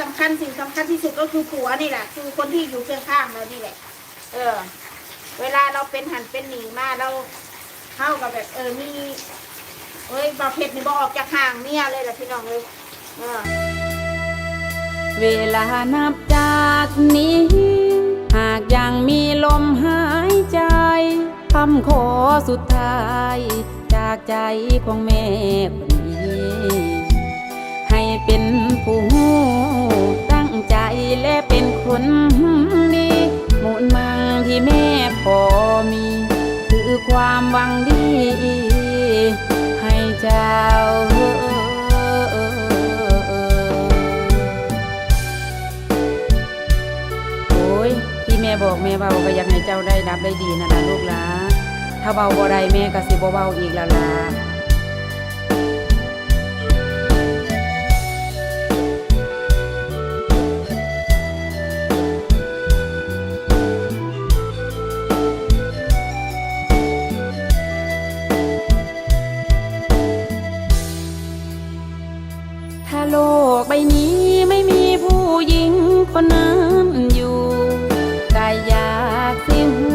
สำคัญสิ่งสำคัญที่สุดก็คือผัวนี่แหละคือคนที่อยู่เคียงข้างเรานี่แหละ เออ เวลาเราเป็นหันเป็นหนีมาเราเข้ากับแบบ เออมีเอ้ยบาเพ็ดนี่บออกจากห่างเมียเลยแหละพี่น้องเลยเออเวลานับจากนี้ หากยังมีลมหายใจคำขอสุดท้าย จากใจของแม่คนนี้ ความหวังดี ให้เจ้าโอ้ยที่แม่บอกแม่เบาก็อยากให้เจ้าได้รับได้ดีนะนะลูกหลาถ้าเบาบ่ได้แม่ก็สิบ่เบาอีกแล้วล่ะ โลกใบนี้ไม่มีผู้หญิงคนนั้นอยู่ก็อยากสิหู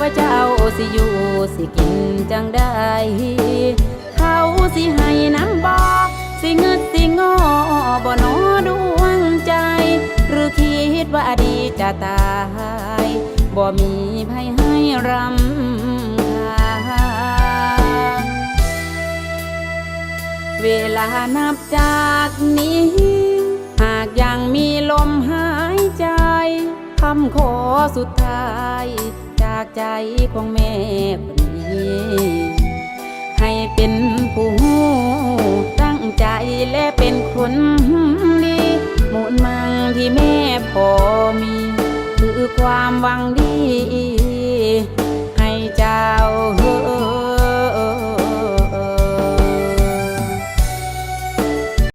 ว่าเจ้าสิอยู่สิกินจังได้เขาสิให้น้ำบอกสิเงิดสิงอบ่นอดวงใจ หรือคิดว่าดีจะตาย บ่มีภัยให้รำ เวลานับจากนี้ หากยังมีลมหายใจคำขอสุดท้าย จากใจของแม่คนนี้ ให้เป็นผู้ตั้งใจและเป็นคนดีหมูลมังที่แม่พอมี คือความหวังดี